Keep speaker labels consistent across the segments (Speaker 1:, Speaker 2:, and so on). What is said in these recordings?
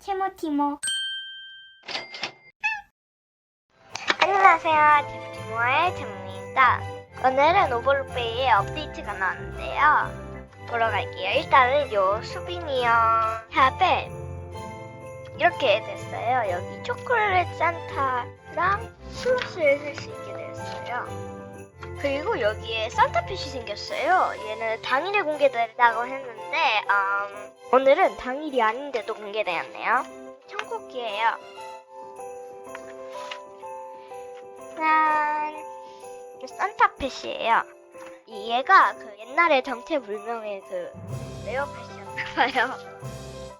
Speaker 1: 티모티모.
Speaker 2: 안녕하세요. 티모티모의 재문입니다. 오늘은 오버로페이에 업데이트가 나왔는데요. 보러 갈게요. 일단은 요 수비니어 샵에 이렇게 됐어요. 여기 초콜릿 산타랑 슬러시를 쓸수 있게 되었어요. 그리고 여기에 산타핏이 생겼어요. 얘는 당일에 공개된다고 했는데 음, 오늘은 당일이 아닌데도 공개되었네요. 청국기예요. 짠! 산타펫이에요. 이 얘가 그 옛날에 정체불명의 그 레어펫이었나봐요.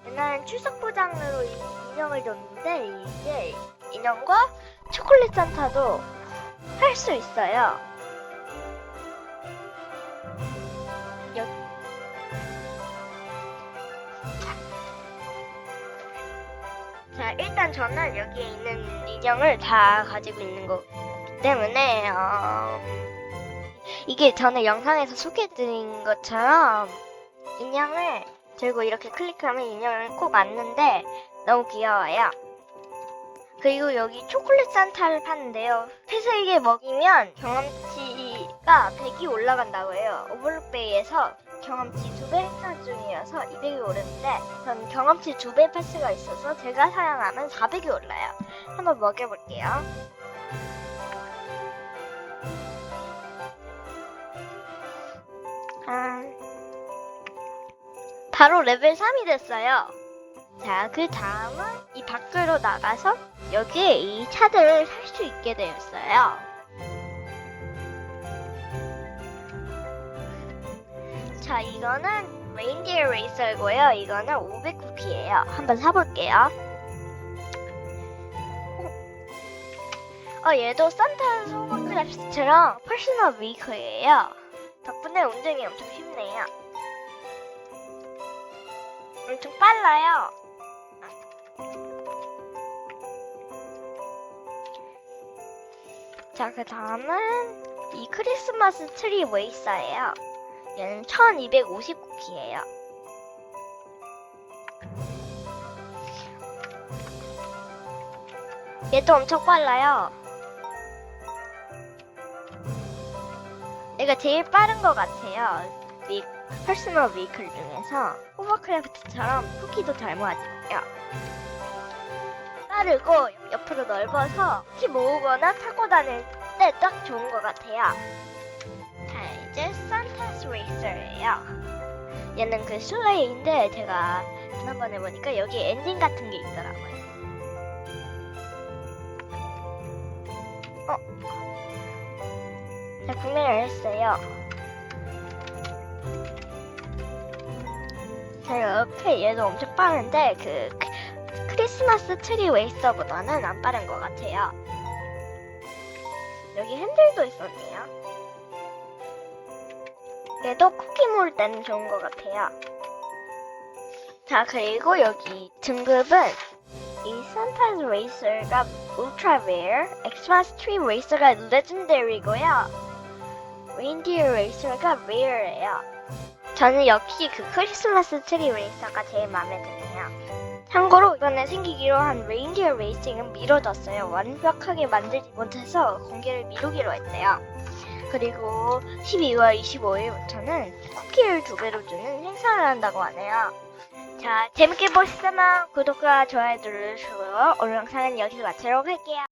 Speaker 2: 옛날엔 출석 보장으로 이 인형을 줬는데 이제 인형과 초콜릿 산타도 할 수 있어요. 자, 일단 저는 여기에 있는 인형을 다 가지고 있는 거기 때문에 어, 이게 전에 영상에서 소개해드린 것처럼 인형을 들고 이렇게 클릭하면 인형을 꼭 앉는데 너무 귀여워요. 그리고 여기 초콜릿 산타를 파는데요. 회색에 먹이면 경험치 가 100이 올라간다고 해요. 오버로페이에서 경험치 2배 행사 중이어서 200이 오르는데 전 경험치 2배 패스가 있어서 제가 사용하면 400이 올라요. 한번 먹여볼게요. 아, 바로 레벨 3이 됐어요. 자, 그 다음은 이 밖으로 나가서 여기에 이 차들을 살 수 있게 되었어요. 자, 이거는 레인디어 레이서고요. 이거는 500쿠키예요. 한번 사볼게요. 어, 얘도 산타 소마크래프트처럼 퍼스널 메이커예요. 덕분에 운전이 엄청 쉽네요. 엄청 빨라요. 자, 그 다음은 이 크리스마스 트리 웨이사예요. 얘는 1250쿠키예요. 얘도 엄청 빨라요. 얘가 제일 빠른 것 같아요. 이 퍼스널 베이클 중에서 호버크래프트처럼 쿠키도 잘 모아지고요. 빠르고 옆으로 넓어서 키 모으거나 타고 다닐 때 딱 좋은 것 같아요. 자, 이제 산타스 레이서예요. 얘는 그 슬레이인데 제가 지난번에 보니까 여기 엔진 같은 게 있더라고요. 어? 자, 구매를 했어요. 자, 이렇게 얘도 엄청 빠른데 그 크- 크리스마스 트리 웨이서보다는 안 빠른 것 같아요. 여기 핸들도 있었네요. 얘도 쿠키 모을 때는 좋은 것 같아요. 자, 그리고 여기 등급은 이 산타스 레이서가 울트라 레어, 엑스마스 트리 레이서가 레전더리고요. 레인디어 레이서가 레어예요. 저는 역시 그 크리스마스 트리 레이서가 제일 마음에 드네요. 참고로 이번에 생기기로 한 레인디어 레이싱은 미뤄졌어요. 완벽하게 만들지 못해서 공개를 미루기로 했대요. 그리고 12월 25일부터는 쿠키를 두 배로 주는 행사를 한다고 하네요. 자, 재밌게 보셨다면 구독과 좋아요 눌러주시고요. 오늘 영상은 여기서 마치도록 할게요.